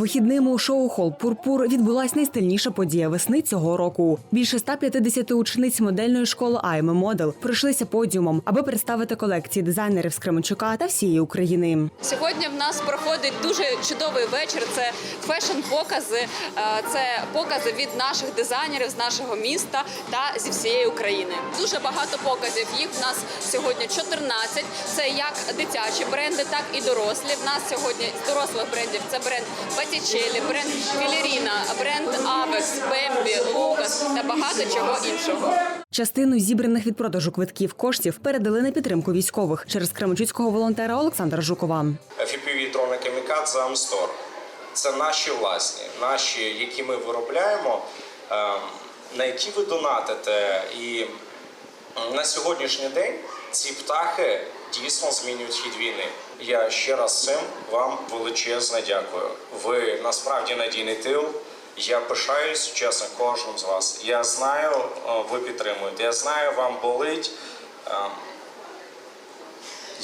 Вихідними у шоу-хол Пурпур відбулась найстильніша подія весни цього року. Більше 150 учениць модельної школи Айме Модел пройшлися подіумом, аби представити колекції дизайнерів з Кременчука та всієї України. Сьогодні в нас проходить дуже чудовий вечір. Це фешн-покази, е, це покази від наших дизайнерів з нашого міста та зі всієї України. Дуже багато показів. Їх в нас сьогодні 14. Це як дитячі бренди, так і дорослі. В нас сьогодні дорослих брендів це бренд Батічелі, бренд Філеріна, бренд Авекс, Бембі, Лукас та багато чого іншого. Частину зібраних від продажу квитків коштів передали на підтримку військових через кременчуцького волонтера Олександра Жукова. FPV дрони Камікадзе Амстор. Це наші власні, наші, які ми виробляємо, ем, на які ви донатите. І на сьогоднішній день ці птахи дійсно змінюють хід війни. Я ще раз цим вам величезне дякую. Ви насправді надійний тил. Я пишаюсь чесно кожним з вас. Я знаю, е, ви підтримуєте. Я знаю, вам болить. Ем,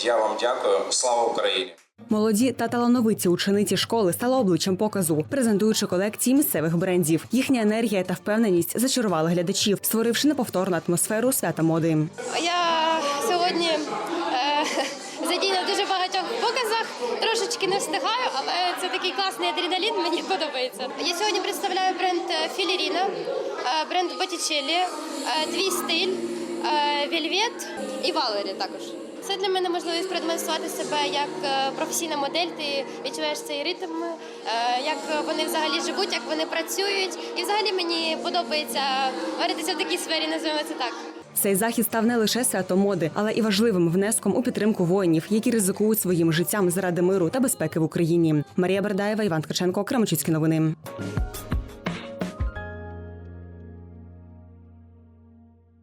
Я вам дякую. Слава Україні! Молоді та талановиті учениці школи стали обличчям показу, презентуючи колекції місцевих брендів. Їхня енергія та впевненість зачарували глядачів, створивши неповторну атмосферу свята моди. Я дуже багатьох показах. Трошечки не встигаю, але це такий класний адреналін. Мені подобається. Я сьогодні представляю бренд Філеріна, е, бренд Боттічеллі, е, Твій стиль, е, Вельвет і Валері також. Це для мене можливість продемонструвати себе як е, професійна модель. Ти відчуваєш цей ритм, е, як вони взагалі живуть, як вони працюють. І взагалі мені подобається варитися в такій сфері, називаємо це так. Цей захід став не лише святом моди, але і важливим внеском у підтримку воїнів, які ризикують своїм життям заради миру та безпеки в Україні. Марія Бердаєва, Іван Ткаченко, Кременчуцькі новини.